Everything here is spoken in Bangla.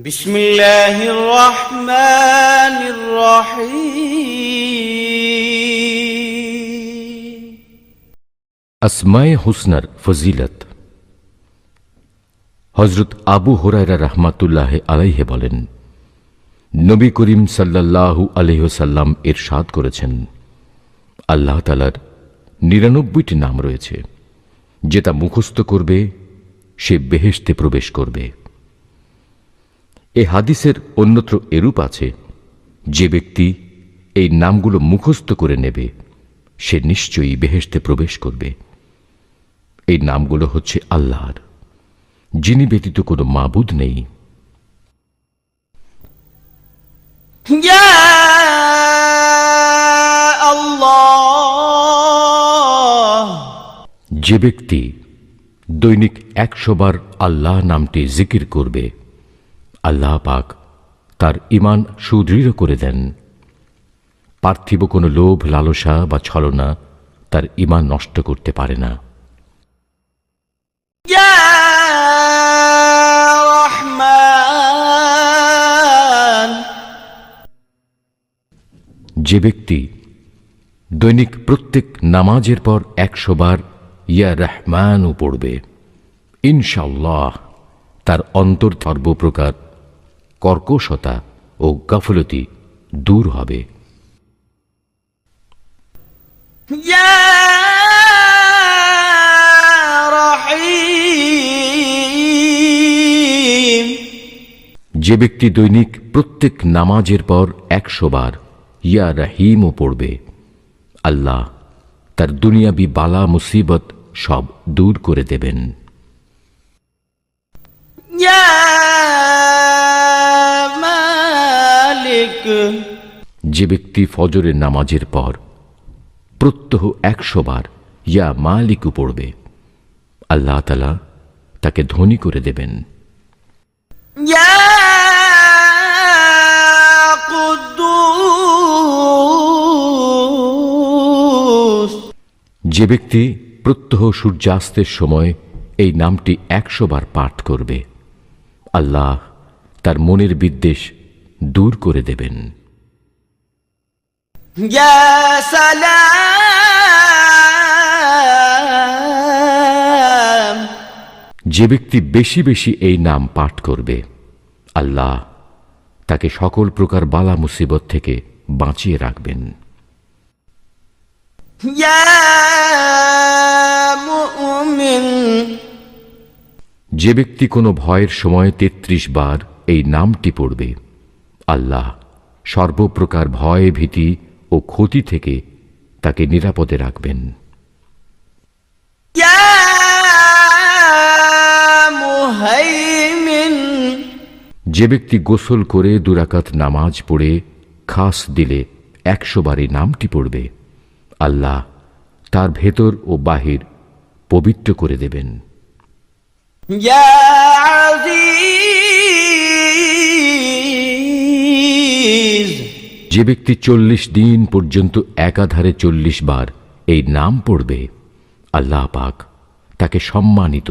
بسم الله الرحمن الرحيم আসমায়ে হুসনার ফজিলত হজরত আবু হোরায়রা রহমাতুল্লাহ আলাইহে বলেন নবী করিম সাল্লাল্লাহু আলহ্লাম এর সাদ করেছেন আল্লাহ তালার নিরানব্বইটি নাম রয়েছে যে তা মুখস্থ করবে সে বেহেশতে প্রবেশ করবে এ হাদিসের অন্যত্র এরূপ আছে যে ব্যক্তি এই নামগুলো মুখস্থ করে নেবে সে নিশ্চয়ই বেহেস্তে প্রবেশ করবে। এই নামগুলো হচ্ছে আল্লাহর যিনি ব্যতীত কোনো মাবুদ নেই। যে ব্যক্তি দৈনিক একশোবার আল্লাহ নামটি জিকির করবে আল্লাহ পাক তার ইমান সুদৃঢ় করে দেন। পার্থিব কোনো লোভ লালসা বা ছলনা তার ইমান নষ্ট করতে পারে না। যে ব্যক্তি দৈনিক প্রত্যেক নামাজের পর একশো বার ইয়া রহমানও পড়বে ইনশাল্লাহ তার অন্তর্ধর্ব প্রকার কর্কশতা ও গাফলতি দূর হবে। যে ব্যক্তি দৈনিক প্রত্যেক নামাজের পর একশো বার ইয়া রাহিমও পড়বে আল্লাহ তার দুনিয়াবি বালা মুসিবত সব দূর করে দেবেন। যে ব্যক্তি ফজরের নামাজের পর প্রত্যহ একশোবার ইয়া মালিকু পড়বে আল্লাহ তালা তাকে ধনী করে দেবেন। যে ব্যক্তি প্রত্যহ সূর্যাস্তের সময় এই নামটি একশোবার পাঠ করবে আল্লাহ তার মনের বিদ্বেষ দূর করে দেবেন। يا যে ব্যক্তি বেশি বেশি এই নাম পাঠ করবে আল্লাহ তাকে সকল প্রকার বালা মুসিবত থেকে বাঁচিয়ে রাখবেন। যে ব্যক্তি কোনো ভয়ের সময় ৩৩ বার এই নামটি পড়বে আল্লাহ সর্বপ্রকার ভয় ভীতি ও ক্ষতি থেকে তাকে নিরাপদে রাখবেন। যে ব্যক্তি গোসল করে দুরাকাত নামাজ পড়ে খাস দিলে একশো বারে নামটি পড়বে আল্লাহ তার ভেতর ও বাহির পবিত্র করে দেবেন। যে ব্যক্তি চল্লিশ দিন পর্যন্ত একাধারে চল্লিশ বার এই নাম পড়বে, আল্লাহ পাক তাকে সম্মানিত